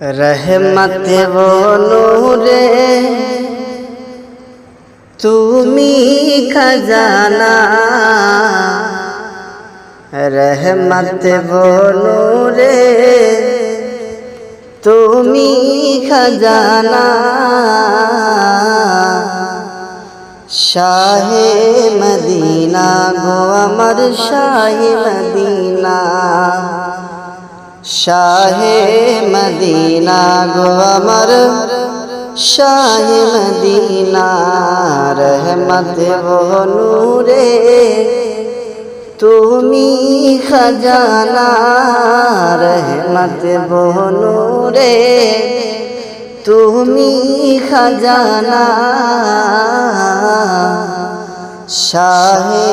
রহমত বনুরে তুমি খজানা রহমত বনুরে তুমি খজানা শাহে মদিনা গো আমার শাহে মদিনা শাহে মদিনা গো আমার শাহে মদিনা, রহমত নূরে। তুমি খজানা, রহমত নূরে। তুমি খজানা, শাহে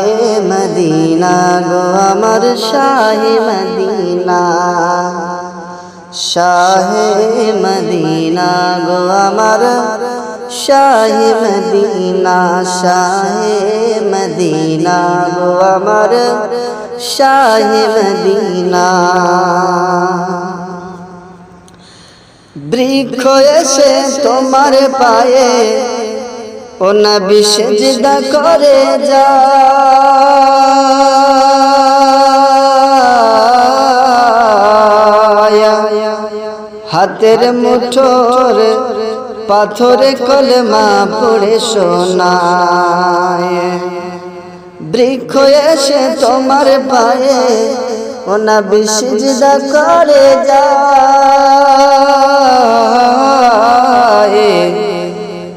মদিনা গো, আমার শাহে মদিনা। শাহে মদিনা গো, আমার শাহে মদিনা। শাহে মদিনা গো, আমার শাহে মদিনা। বৃক্ষ এসে তোমার পায়ে, ও নবী সেজদা করে যা হাতের মুঠোর পাথরে কলমা পড়ে শোনায়। বৃক্ষ এসে তোমার পায়ে ও নবী সেজদা করে যায়।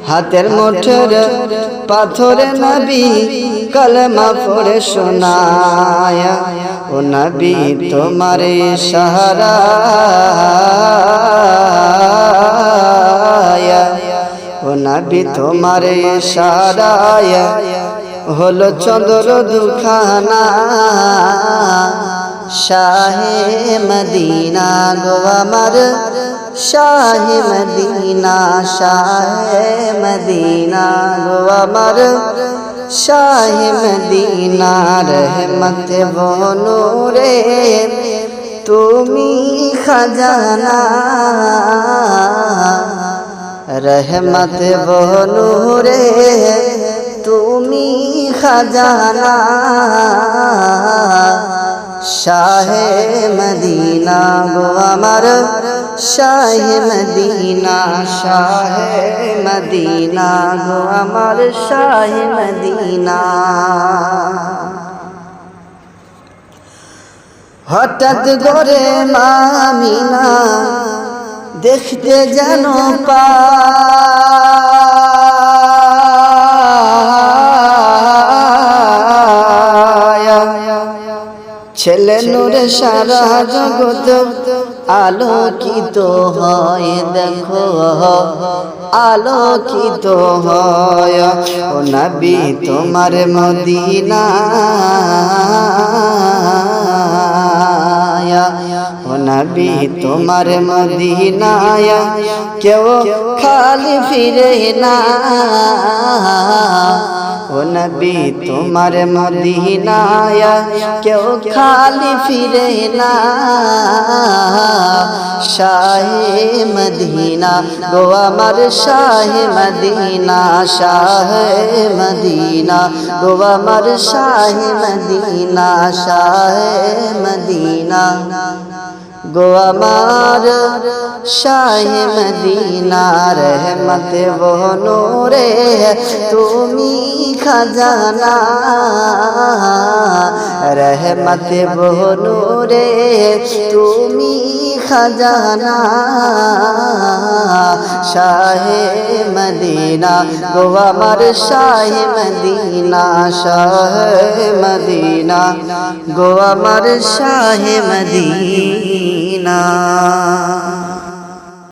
হাতের মুঠোর পাথরে নবী কলমা পড়ে শোনায়। ও নবী তোমার সাহারা নবী তোমার সারায় হলো চন্দ্র দুখানা। শাহে মদিনা গো আমার, শাহে মদিনা শাহে মদিনা গো আমার। শাহে মদিনা রহমত বনুরে তুমি খাজানা। রহমত বনুরে তুমি খাজানা শাহে মদিনা গো আমার শাহে মদিনা শাহে মদিনা গো আমার শাহে মদিনা হঠাৎ করে মামিনা দেখতে যেন পায়া। ছেলে নূরে সারা জগৎ আলোকিত হয়, দেখো, আলোকিত হয়। ও নবী তোমার মদিনা নবী তোমার মদিনায়া কেউ খালি ফিরে না ও নবী তোমার মদিনায়া কেউ খালি ফিরে না শাহে মদিনা গো আমার শাহে মদিনা শাহে মদিনা গো আমার শাহে মদিনা শাহে মদিনা গো আমার শাহে মদিনা রহমত বনুরে তুমি খাজানা রহমত বনুরে তুমি খাজানা শাহে মদিনা গো আমার শাহে মদিনা শাহে মদিনা গো আমার শাহে মদিনা। না।